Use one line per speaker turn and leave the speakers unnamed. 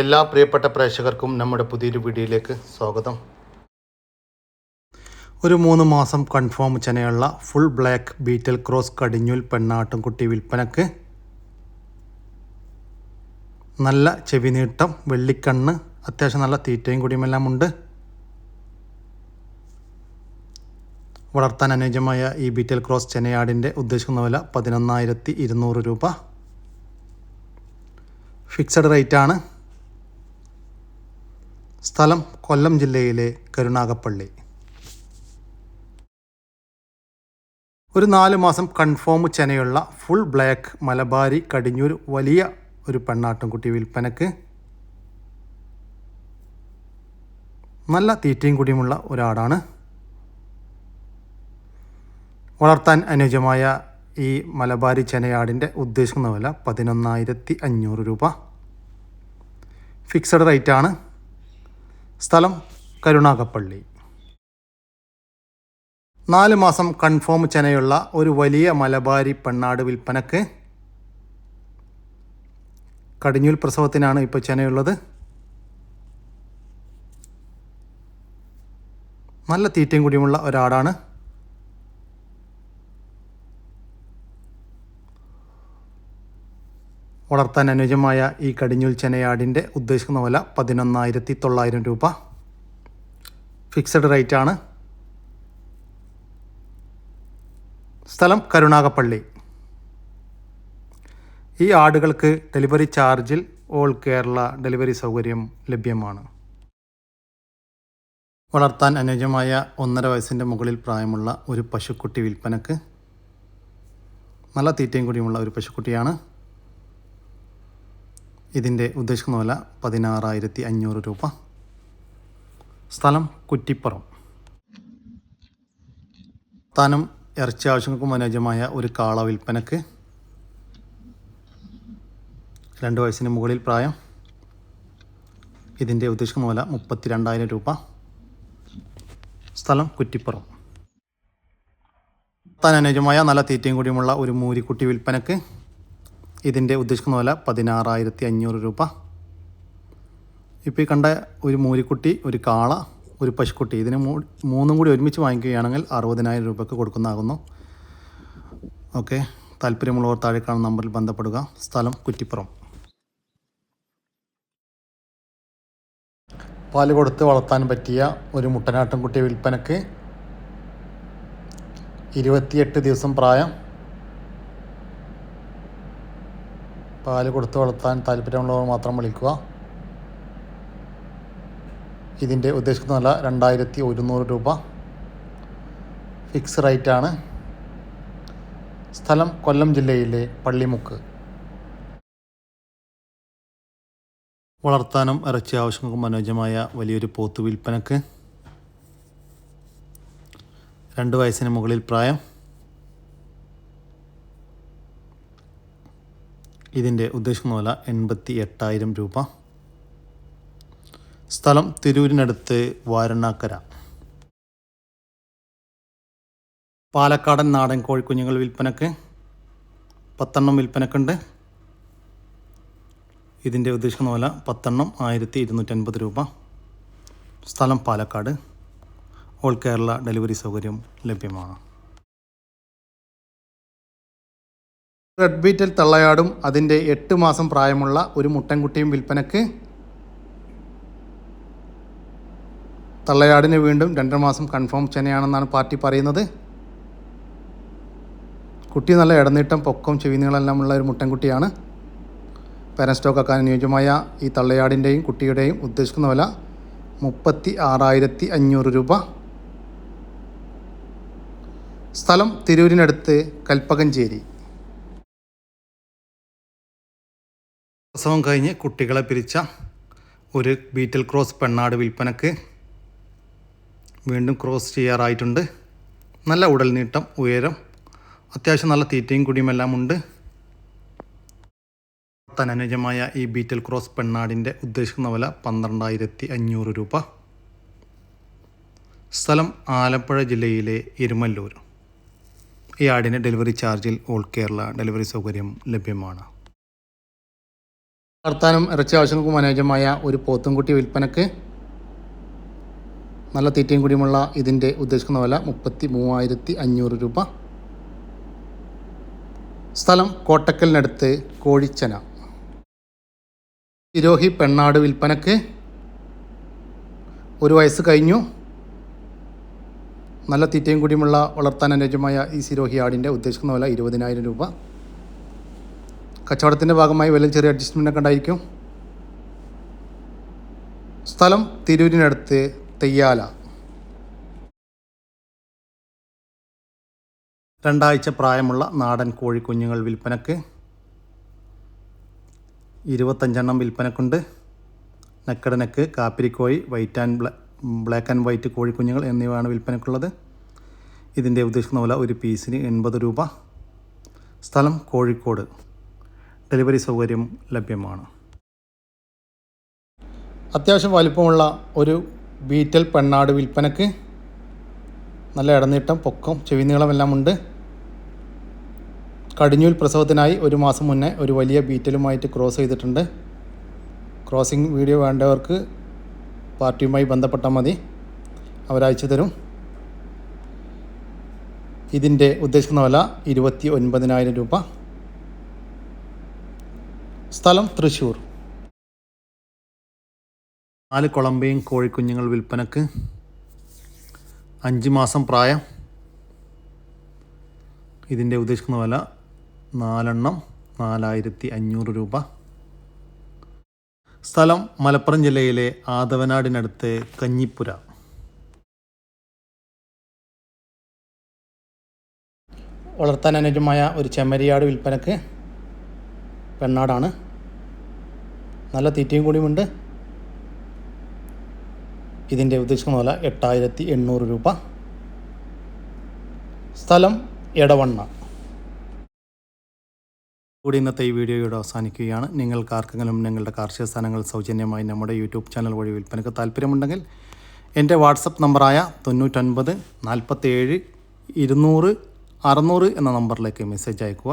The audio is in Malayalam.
എല്ലാ പ്രിയപ്പെട്ട പ്രേക്ഷകർക്കും നമ്മുടെ പുതിയൊരു വീഡിയോയിലേക്ക് സ്വാഗതം. ഒരു മൂന്ന് മാസം കൺഫേം ചെനയുള്ള ഫുൾ ബ്ലാക്ക് ബീറ്റൽ ക്രോസ് കടിഞ്ഞൂൽ പെണ്ണാട്ടുംകുട്ടി വിൽപ്പനക്ക് നല്ല ചെവി നീട്ടം വെള്ളിക്കണ്ണ് അത്യാവശ്യം നല്ല തീറ്റയും കുടിയുമെല്ലാം ഉണ്ട് വളർത്താൻ അനുയോജ്യമായ ഈ ബീറ്റൽ ക്രോസ് ചെനയാടിന്റെ ഉദ്ദേശിക്കുന്ന വില പതിനൊന്നായിരത്തി ഇരുന്നൂറ് രൂപ. ഫിക്സഡ് റേറ്റാണ്. സ്ഥലം കൊല്ലം ജില്ലയിലെ കരുണാകപ്പള്ളി ഒരു നാല് മാസം കൺഫേം ചെനയുള്ള ഫുൾ ബ്ലാക്ക് മലബാരി കടിഞ്ഞൂർ വലിയ ഒരു പെണ്ണാട്ടുംകുട്ടി വിൽപ്പനക്ക് നല്ല തീറ്റയും കുടിയുമുള്ള ഒരാടാണ്. വളർത്താൻ അനുയോജ്യമായ ഈ മലബാരി ചെനയാടിന്റെ ഉദ്ദേശിക്കുന്ന വില പതിനൊന്നായിരത്തി അഞ്ഞൂറ് രൂപ. ഫിക്സഡ് റേറ്റാണ്. സ്ഥലം കരുണാകപ്പള്ളി. നാല് മാസം കൺഫേം ചെനയുള്ള ഒരു വലിയ മലബാരി പെണ്ണാട് വിൽപ്പനക്ക് കടിഞ്ഞൂൽ പ്രസവത്തിനാണ് ഇപ്പോൾ ചെനയുള്ളത്. നല്ല തീറ്റയും കൂടിയുമുള്ള ഒരാടാണ്. വളർത്താൻ അനുയോജ്യമായ ഈ കടിഞ്ഞൂൽ ചെനയാടിന്റെ ഉദ്ദേശിക്കുന്ന വില പതിനൊന്നായിരത്തി തൊള്ളായിരം രൂപ. ഫിക്സഡ് റേറ്റ് ആണ്. സ്ഥലം കരുണാകപ്പള്ളി ഈ ആടുകൾക്ക് ഡെലിവറി ചാർജിൽ ഓൾ കേരള ഡെലിവറി സൗകര്യം ലഭ്യമാണ്. വളർത്താൻ അനുയോജ്യമായ ഒന്നര വയസ്സിന്റെ മുകളിൽ പ്രായമുള്ള ഒരു പശുക്കുട്ടി വിൽപ്പനക്ക്. നല്ല തീറ്റയും കൂടിയുമുള്ള ഒരു പശുക്കുട്ടിയാണ്. ഇതിന്റെ ഉദ്ദേശിക്കുന്ന വില പതിനാറായിരത്തി അഞ്ഞൂറ് രൂപ. സ്ഥലം കുറ്റിപ്പുറം. സ്ഥാനം ഇറച്ചി ആവശ്യങ്ങൾക്കും അനുയോജ്യമായ ഒരു കാള വിൽപ്പനക്ക്. രണ്ട് വയസ്സിന് മുകളിൽ പ്രായം. ഇതിന്റെ ഉദ്ദേശിക്കുന്ന വില മുപ്പത്തി രണ്ടായിരം രൂപ. സ്ഥലം കുറ്റിപ്പുറം. താൻ അനുയോജ്യമായ നല്ല തീറ്റയും കൂടിയുമുള്ള ഒരു മൂരിക്കുട്ടി വിൽപ്പനക്ക്. ഇതിന്റെ ഉദ്ദേശിക്കുന്ന വില പതിനാറായിരത്തി അഞ്ഞൂറ് രൂപ. ഇപ്പോൾ ഈ കണ്ട ഒരു മൂരിക്കുട്ടി ഒരു കാള ഒരു പശുക്കുട്ടി ഇതിന് മൂന്നും കൂടി ഒരുമിച്ച് വാങ്ങിക്കുകയാണെങ്കിൽ അറുപതിനായിരം രൂപയ്ക്ക് കൊടുക്കുന്നതാകുന്നു. ഓക്കെ താല്പര്യമുള്ളവർ താഴെ കാണുന്ന നമ്പറിൽ ബന്ധപ്പെടുക. സ്ഥലം കുറ്റിപ്പുറം. പാൽ കൊടുത്ത് വളർത്താൻ പറ്റിയ ഒരു മുട്ടനാട്ടിൻകുട്ടി വിൽപ്പനക്ക് ഇരുപത്തിയെട്ട് ദിവസം പ്രായം. പാൽ കൊടുത്ത് വളർത്താൻ താല്പര്യമുള്ളവർ മാത്രം വിളിക്കുക. ഇതിന്റെ ഉദ്ദേശിക്കുന്ന വില രണ്ടായിരത്തി ഒരുന്നൂറ് രൂപ ഫിക്സ് റേറ്റ് ആണ് സ്ഥലം കൊല്ലം ജില്ലയിലെ പള്ളിമുക്ക്. വളർത്താനും ഇറച്ചി ആവശ്യങ്ങൾക്കും അനുയോജ്യമായ വലിയൊരു പോത്ത് വിൽപ്പനക്ക്. രണ്ട് വയസ്സിന് മുകളിൽ പ്രായം. ഇതിന്റെ ഉദ്ദേശിക്കുന്ന വില എൺപത്തി എട്ടായിരം രൂപ. സ്ഥലം തിരൂരിനടുത്ത് വാരണാക്കര. പാലക്കാടൻ നാടൻ കോഴിക്കുഞ്ഞുങ്ങൾ വിൽപ്പനക്ക് പത്തെണ്ണം വിൽപ്പനക്കുണ്ട്. ഇതിന്റെ ഉദ്ദേശിക്കുന്ന വില പത്തെണ്ണം ആയിരത്തി ഇരുന്നൂറ്റൻപത് രൂപ. സ്ഥലം പാലക്കാട്. ഓൾ കേരള ഡെലിവറി സൗകര്യം ലഭ്യമാണ്. റെഡ് ബീറ്റൽ തള്ളയാടും അതിന്റെ എട്ട് മാസം പ്രായമുള്ള ഒരു മുട്ടൻകുട്ടിയും വിൽപ്പനക്ക് തള്ളയാടിന് വീണ്ടും രണ്ടര മാസം കൺഫേം ചെനയാണെന്നാണ് പാർട്ടി പറയുന്നത്. കുട്ടി നല്ല ഇടനീട്ടം പൊക്കം ചെവിനീളെല്ലാം ഉള്ള ഒരു മുട്ടൻകുട്ടിയാണ്. പാരൻ സ്റ്റോക്ക് ആക്കാൻ അനുയോജ്യമായ ഈ തള്ളയാടിന്റെയും കുട്ടിയുടെയും ഉദ്ദേശിക്കുന്ന വില മുപ്പത്തി ആറായിരത്തി അഞ്ഞൂറ് രൂപ. സ്ഥലം തിരൂരിനടുത്ത് കൽപ്പകഞ്ചേരി. പ്രസവം കഴിഞ്ഞ് കുട്ടികളെ പിരിച്ച ഒരു ബീറ്റൽ ക്രോസ് പെണ്ണാട് വിൽപ്പനക്ക് വീണ്ടും ക്രോസ് ചെയ്യാറായിട്ടുണ്ട്. നല്ല ഉടൽ നീട്ടം ഉയരം അത്യാവശ്യം നല്ല തീറ്റയും കുടിയുമെല്ലാം ഉണ്ട്. തനനുജമായ ഈ ബീറ്റൽ ക്രോസ് പെണ്ണാടിന്റെ ഉദ്ദേശിക്കുന്ന വില പന്ത്രണ്ടായിരത്തി അഞ്ഞൂറ് രൂപ. സ്ഥലം ആലപ്പുഴ ജില്ലയിലെ ഇരുമല്ലൂർ ഈ ആടിന് ഡെലിവറി ചാർജിൽ ഓൾ കേരള ഡെലിവറി സൗകര്യം ലഭ്യമാണ്. വളർത്താനും ഇറച്ചി ആവശ്യങ്ങൾക്കും അനുയോജ്യമായ ഒരു പോത്തുംകുട്ടി വിൽപ്പനക്ക് നല്ല തീറ്റയും കൂടിയുമുള്ള ഇതിന്റെ ഉദ്ദേശിക്കുന്ന വില മുപ്പത്തി മൂവായിരത്തി അഞ്ഞൂറ് രൂപ. സ്ഥലം കോട്ടക്കലിനടുത്ത് കോഴിച്ചന. തിരോഹി പെണ്ണാട് വിൽപ്പനക്ക് ഒരു വയസ്സ് കഴിഞ്ഞു. നല്ല തീറ്റയും കൂടിയുമുള്ള വളർത്താൻ അനുയോജ്യമായ ഈ സിരോഹി ആടിന്റെ ഉദ്ദേശിക്കുന്ന വില ഇരുപതിനായിരം രൂപ. കച്ചവടത്തിന്റെ ഭാഗമായി വല്ല ചെറിയ അഡ്ജസ്റ്റ്മെന്റ് ഒക്കെ ഉണ്ടായിരിക്കും. സ്ഥലം തിരൂരിനടുത്ത് തെയ്യാല. രണ്ടാഴ്ച പ്രായമുള്ള നാടൻ കോഴിക്കുഞ്ഞുങ്ങൾ വിൽപ്പനക്ക്. ഇരുപത്തഞ്ചെണ്ണം വിൽപ്പനക്കുണ്ട്. നെക്കടനക്ക് കാപ്പിരിക്കോഴി white and bla black and white കോഴിക്കുഞ്ഞുങ്ങൾ എന്നിവയാണ് വിൽപ്പനക്കുള്ളത്. ഇതിന്റെ ഉദ്ദേശിക്കുന്ന വില ഒരു പീസിന് എൺപത് രൂപ. സ്ഥലം കോഴിക്കോട്. ഡെലിവറി സൗകര്യം ലഭ്യമാണ്. അത്യാവശ്യം വലിപ്പമുള്ള ഒരു ബീറ്റൽ പെണ്ണാട് വിൽപ്പനക്ക് നല്ല ഇടനീട്ടം പൊക്കം ചെവി നീളമെല്ലാം ഉണ്ട്. കടിഞ്ഞൂൽ പ്രസവത്തിനായി ഒരു മാസം മുന്നേ ഒരു വലിയ ബീറ്റലുമായിട്ട് ക്രോസ് ചെയ്തിട്ടുണ്ട്. ക്രോസിംഗ് വീഡിയോ വേണ്ടവർക്ക് പാർട്ടിയുമായി ബന്ധപ്പെട്ടാൽ മതി. അവരയച്ചു തരും. ഇതിന്റെ ഉദ്ദേശിക്കുന്ന വില ഇരുപത്തി ഒൻപതിനായിരം രൂപ. സ്ഥലം തൃശ്ശൂർ. നാല് കുളമ്പയും കോഴിക്കുഞ്ഞുങ്ങൾ വിൽപ്പനക്ക്. അഞ്ച് മാസം പ്രായം. ഇതിന്റെ ഉദ്ദേശിക്കുന്ന വില നാലെണ്ണം നാലായിരത്തി അഞ്ഞൂറ് രൂപ. സ്ഥലം മലപ്പുറം ജില്ലയിലെ ആദവനാടിനടുത്ത് കഞ്ഞിപ്പുര. വളർത്താൻ അനുജമായ ഒരു ചെമ്മരിയാട് വിൽപ്പനക്ക് പെണ്ണാടാണ്. നല്ല തീറ്റയും കൂടിയുമുണ്ട്. ഇതിന്റെ ഉദ്ദേശിക്കുന്ന വില എട്ടായിരത്തി എണ്ണൂറ് രൂപ. സ്ഥലം എടവണ്ണ. കൂടി ഇന്നത്തെ ഈ വീഡിയോയോട് അവസാനിക്കുകയാണ്. നിങ്ങൾക്ക് ആർക്കെങ്കിലും നിങ്ങളുടെ കാർഷിക സ്ഥാനങ്ങൾ സൗജന്യമായി നമ്മുടെ യൂട്യൂബ് ചാനൽ വഴി വിൽപ്പനക്ക് താല്പര്യമുണ്ടെങ്കിൽ എന്റെ വാട്സപ്പ് നമ്പറായ തൊണ്ണൂറ്റൊൻപത് നാൽപ്പത്തേഴ് ഇരുന്നൂറ് അറുന്നൂറ് എന്ന നമ്പറിലേക്ക് മെസ്സേജ് അയക്കുക